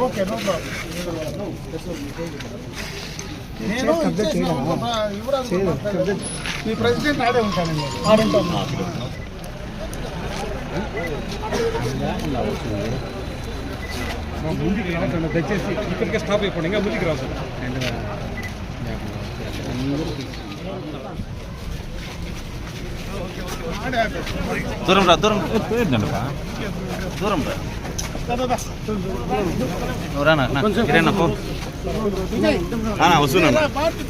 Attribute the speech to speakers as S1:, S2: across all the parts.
S1: Okay no నేను. మీ president ఆడే ఉంటానండి ఆడుంటాను
S2: ముందుకు రావద్దు దయచేసి ఇక్కడికే స్టాప్ అయిపోండి ఇంకా ముందుకు రావద్దు
S3: దూరం రా దూరం దూరం రా నువ్వు రానా నా, కిరణ్ పో వస్తున్నా
S1: పార్టీ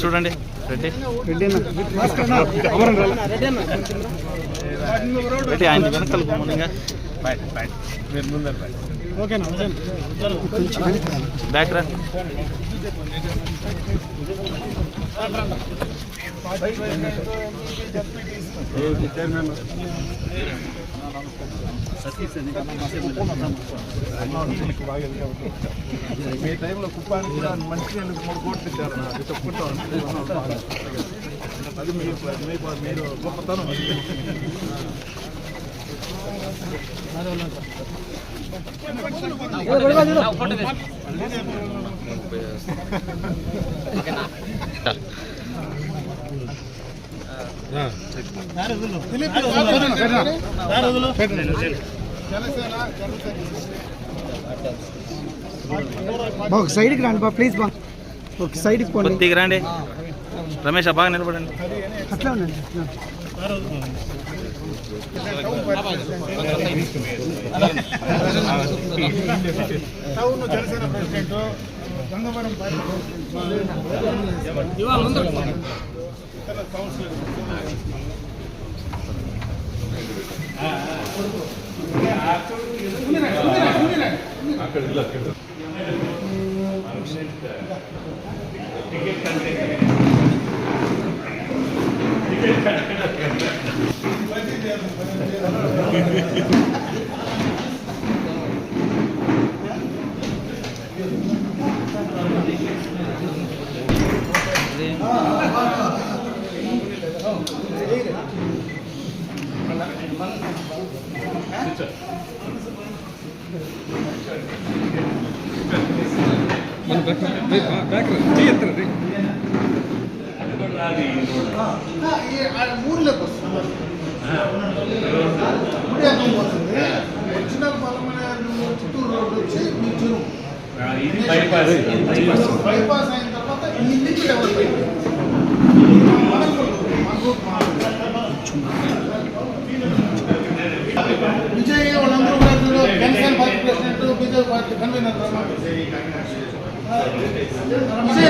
S3: చూడండి రెడ్డి. రెడ్డి ఆయన వెనకాల పోమని ఇంకా బ్యాక్ రా.
S1: మీ టైంలో కుప్పానికి కూడా మంచి మూడు కోట్లు ఇచ్చారు అది చెప్పుకుంటా అది మీరు మీరు గొప్పతనం
S4: ఒక సైడ్కి రండి బా ప్లీజ్ బా ఒక సైడ్కి పోండి.
S3: కొద్దిగా రండి. రమేష్ బాగా నిలబడండి.
S4: అట్లా ఉండండి.
S1: Town Janasena president Gangavaram party
S2: మన బ్యాక్ బ్యాక్ చేయత్తర రే
S1: ఊర్లోకి వస్తుంది గుడి అర్థం పోతుంది వచ్చిన బలమైన చిత్తూరు రోడ్డు వచ్చి మీ చెరువు బైపాస్ అయిన తర్వాత ఈ నుంచి డెవలప్ అయింది
S3: せ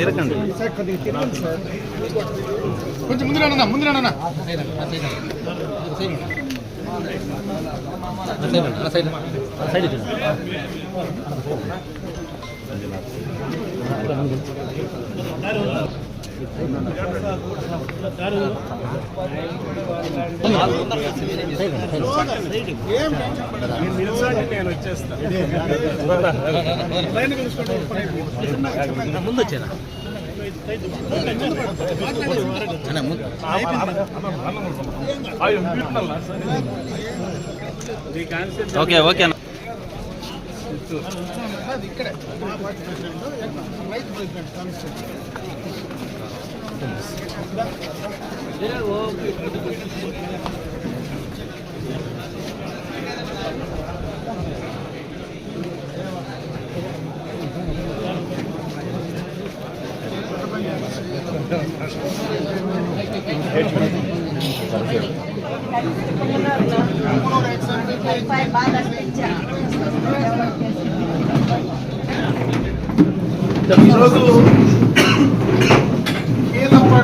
S3: తిరగండి
S1: కొంచెం ముందు రానన్నా ముందు రానన్నా సైడ్ సైడ్
S3: ముందు వచ్చేనా ఓకే ఓకే. అన్న
S1: రైతు ప్రెసిడెంట్ É louco.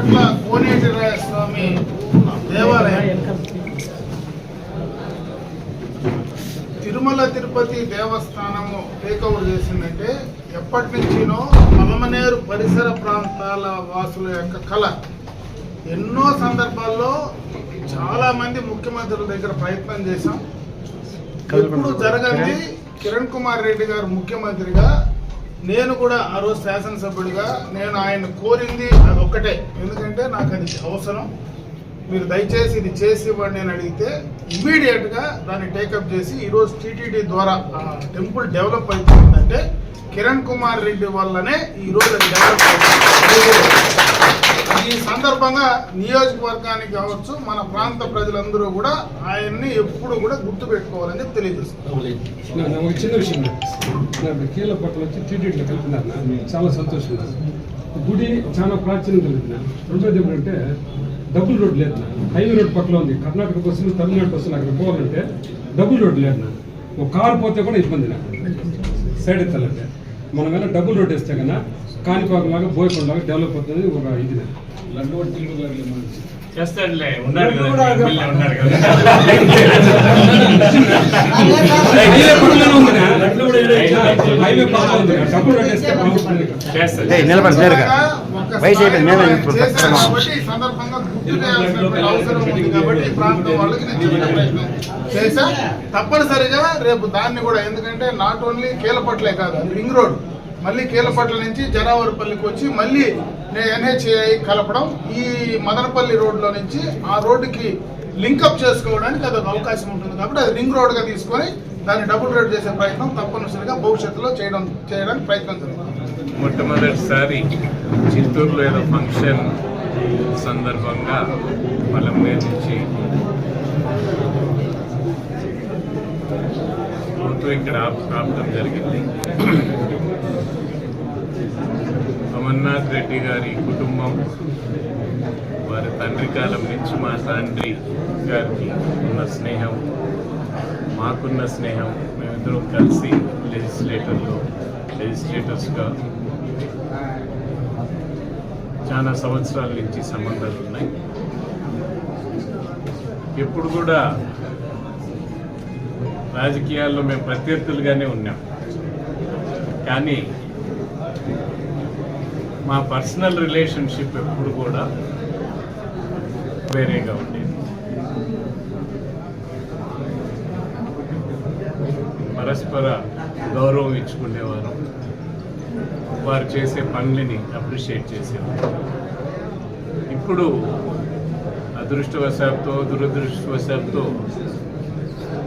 S1: కీలపట్ల కోనేటి స్వామి దేవాలయం. తిరుమల తిరుపతి దేవస్థానము టేకఓవర్ చేసిందంటే ఎప్పటి నుంచినో పలమనేరు పరిసర ప్రాంతాల వాసుల యొక్క కళ. ఎన్నో సందర్భాల్లో చాలా మంది ముఖ్యమంత్రుల దగ్గర ప్రయత్నం చేశాం. ఎప్పుడు జరగంది? కిరణ్ కుమార్ రెడ్డి గారు ముఖ్యమంత్రిగా నేను కూడా ఆ రోజు శాసనసభ్యుడిగా నేను ఆయన కోరింది అది ఒక్కటే. ఎందుకంటే నాకు అది అవసరం. మీరు దయచేసి ఇది చేసి ఇవ్వండి అని అడిగితే ఇమ్మీడియట్గా దాన్ని టేకప్ చేసి ఈరోజు టీటీడీ ద్వారా టెంపుల్ డెవలప్ అయిపోయిందంటే కిరణ్ కుమార్ రెడ్డి వల్లనే ఈ రోజు అది డెవలప్ అయిపోయింది ఈ సందర్భంగా నియోజకవర్గానికి కావచ్చు మన ప్రాంత ప్రజలందరూ కూడా ఆయన్ని ఎప్పుడు కూడా గుర్తు పెట్టుకోవాలని చెప్పి తెలియజేస్తున్నారు.
S2: ఒక చిన్న విషయం కీల కీళ్ళ పట్ల వచ్చి టీటీడీలో కలిపినారు చాలా సంతోషం గుడి చాలా ప్రాచీనం కలిపిన రెండోది ఏమంటే డబుల్ రోడ్ లేదు హైవే రోడ్ పక్కన ఉంది. కర్ణాటక బస్సులు తమిళనాడు బస్సులు అక్కడ పోవాలంటే డబుల్ రోడ్ లేదు నా. ఒక కారు పోతే కూడా ఇబ్బంది నాకు. సైడ్ ఎత్తాలంటే. మనం కన్నా డబుల్ రోడ్ వేస్తే కన్నా కాణిపాకం లాగా డెవలప్ అవుతుంది ఒక ఇది నాకు.
S5: చేస్తాడులే ఉన్నారు కదా ఉన్నారు కదా.
S3: నిలబడి నేరుగా. వయసు అయిపోయింది, మేమే
S1: తప్పనిసరిగా రేపు దాన్ని కూడా ఎందుకంటే నాట్ ఓన్లీ కీలపట్లే కాదు రింగ్ రోడ్. మళ్ళీ కీలపట్ల నుంచి జరావరపల్లికి వచ్చి మళ్ళీ ఎన్హెచ్ఐ కలపడం ఈ మదనపల్లి రోడ్లో నుంచి ఆ రోడ్డుకి లింకప్ చేసుకోవడానికి అదొక అవకాశం ఉంటుంది కాబట్టి అది రింగ్ రోడ్గా తీసుకొని దాన్ని డబుల్ రోడ్ చేసే ప్రయత్నం తప్పనిసరిగా భవిష్యత్తులో చేయడం చేయడానికి ప్రయత్నం జరుగుతుంది.
S5: మొట్టమొదటిసారి చిత్తూరులో ఏదో ఫంక్షన్ సందర్భంగా పొలం నుంచి ఇక్కడ ఆపడం జరిగింది. అమర్నాథ్ రెడ్డి గారి కుటుంబం వారి తండ్రి కాలం నుంచి మా తండ్రి గారికి ఉన్న స్నేహం మాకున్న స్నేహం. మేమిద్దరం కలిసి లెజిస్లేటర్లో లెజిస్లేటర్స్గా చాలా సంవత్సరాల నుంచి సంబంధాలు ఉన్నాయి. ఎప్పుడు కూడా రాజకీయాల్లో మేము ప్రత్యర్థులుగానే ఉన్నాం. కానీ మా పర్సనల్ రిలేషన్షిప్ ఎప్పుడు కూడా వేరేగా ఉండేది. పరస్పర గౌరవం ఇచ్చుకునేవారు. వారు చేసే పనులని అప్రిషియేట్ చేసేవారు. ఇప్పుడు అదృష్టవశాత్తు దురదృష్టవశాత్తు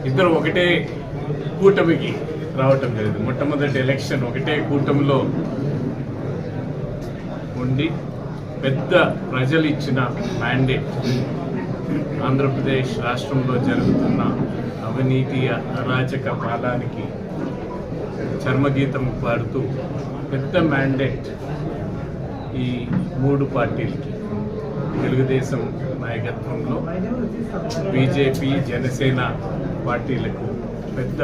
S5: ఇద్దరు ఒకటే కూటమికి రావటం జరిగింది మొట్టమొదటి ఎలక్షన్ ఒకటే కూటమిలో ఉండి పెద్ద ప్రజలు ఇచ్చిన మ్యాండేట్ ఆంధ్రప్రదేశ్ రాష్ట్రంలో జరుగుతున్న అవినీతి అరాచక పాలానికి చర్మగీతం పాడుతూ పెద్ద మ్యాండేట్ ఈ మూడు పార్టీలకి. తెలుగుదేశం నాయకత్వంలో బీజేపీ జనసేన పార్టీలకు పెద్ద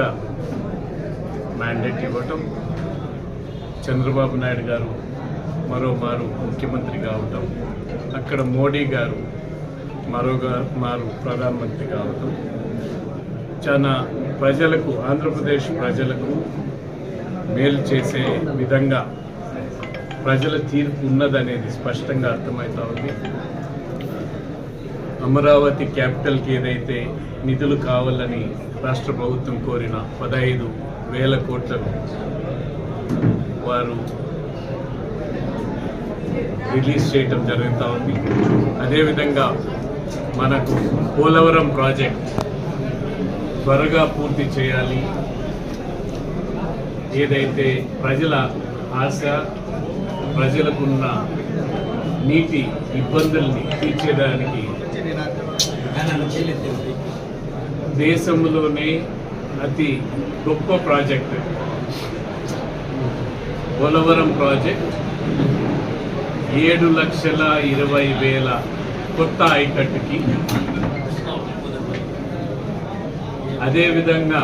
S5: మ్యాండేట్ ఇవ్వటం చంద్రబాబు నాయుడు గారు మరోమారు ముఖ్యమంత్రి కావటం అక్కడ మోడీ గారు మరోగా మారు ప్రధానమంత్రి కావటం చాలా ప్రజలకు ఆంధ్రప్రదేశ్ ప్రజలకు మేలు చేసే విధంగా ప్రజల తీర్పు ఉన్నదనేది స్పష్టంగా అర్థమవుతా ఉంది. అమరావతి క్యాపిటల్కి ఏదైతే నిధులు కావాలని రాష్ట్ర ప్రభుత్వం కోరిన పదహైదు వేల కోట్లను వారు రిలీజ్ చేయటం జరుగుతూ ఉంది. అదేవిధంగా మనకు పోలవరం ప్రాజెక్ట్ త్వరగా పూర్తి చేయాలి. ఏదైతే ప్రజల ఆశ ప్రజలకున్న నీటి ఇబ్బందుల్ని తీర్చేదానికి దేశంలోనే అతి గొప్ప ప్రాజెక్ట్. పోలవరం ప్రాజెక్ట్ ఏడు లక్షల ఇరవై వేల కొత్త ఐకట్టుకి అదేవిధంగా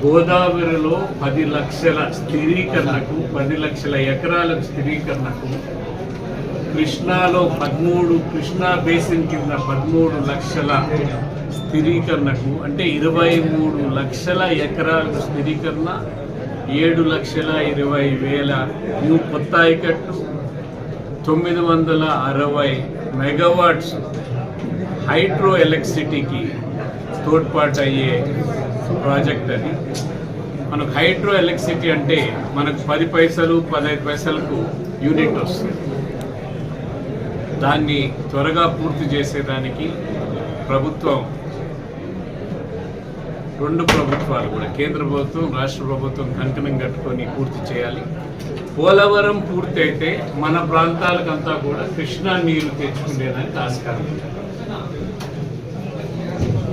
S5: గోదావరిలో పది లక్షల స్థిరీకరణకు పది లక్షల ఎకరాల స్థిరీకరణకు కృష్ణాలో పదమూడు కృష్ణా బేసిన్ కింద పదమూడు లక్షల స్థిరీకరణకు అంటే ఇరవై మూడు లక్షల ఎకరాల స్థిరీకరణ ఏడు లక్షల ఇరవై వేల న్యూ కొత్త ఐకట్టు తొమ్మిది వందల అరవై మెగావాట్స్ హైడ్రో ఎలక్ట్రిసిటీకి తోడ్పాటు అయ్యే ప్రాజెక్ట్ అది. మనకు హైడ్రో ఎలక్ట్రిసిటీ అంటే మనకు పది పైసలు పదహైదు పైసలకు యూనిట్ వస్తుంది. దాన్ని త్వరగా పూర్తి చేసేదానికి ప్రభుత్వం రెండు ప్రభుత్వాలు కూడా. కేంద్ర ప్రభుత్వం రాష్ట్ర ప్రభుత్వం కంకణం కట్టుకొని పూర్తి చేయాలి. పోలవరం పూర్తయితే మన ప్రాంతాలకంతా కూడా కృష్ణా నీరు తెచ్చుకునేదానికి ఆస్కారం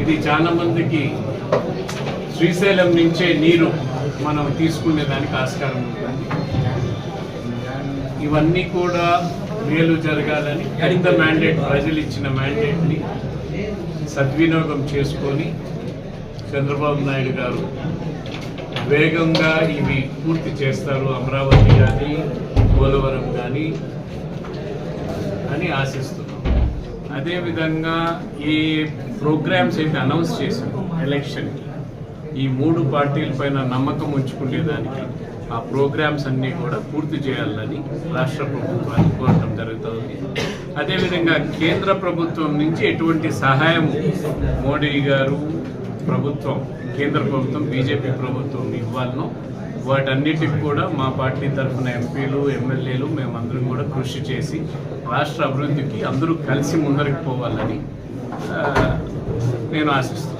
S5: ఇది చాలా మందికి శ్రీశైలం నుంచే నీరు మనం తీసుకునేదానికి ఆస్కారం ఉంటుంది. ఇవన్నీ కూడా మేలు జరగాలని పెద్ద మ్యాండేట్ ప్రజలు ఇచ్చిన మ్యాండేట్ని సద్వినియోగం చేసుకొని చంద్రబాబు నాయుడు గారు వేగంగా ఇవి పూర్తి చేస్తారు. అమరావతి కానీ పోలవరం కానీ అని ఆశిస్తున్నాం. అదేవిధంగా ఈ ప్రోగ్రామ్స్ అయితే అనౌన్స్ చేశారు ఎలక్షన్కి ఈ మూడు పార్టీల పైన నమ్మకం ఉంచుకునేదానికి ఆ ప్రోగ్రామ్స్ అన్నీ కూడా పూర్తి చేయాలని రాష్ట్ర ప్రభుత్వాన్ని కోరటం జరుగుతుంది. అదేవిధంగా కేంద్ర ప్రభుత్వం నుంచి ఎటువంటి సహాయం మోడీ గారు ప్రభుత్వం కేంద్ర ప్రభుత్వం బీజేపీ ప్రభుత్వం ఇవ్వాలను. వాటన్నిటికి కూడా మా పార్టీ తరఫున ఎంపీలు ఎమ్మెల్యేలు మేమందరం కూడా కృషి చేసి రాష్ట్ర అభివృద్ధికి అందరూ కలిసి ముందరికి పోవాలని నేను ఆశిస్తున్నాను.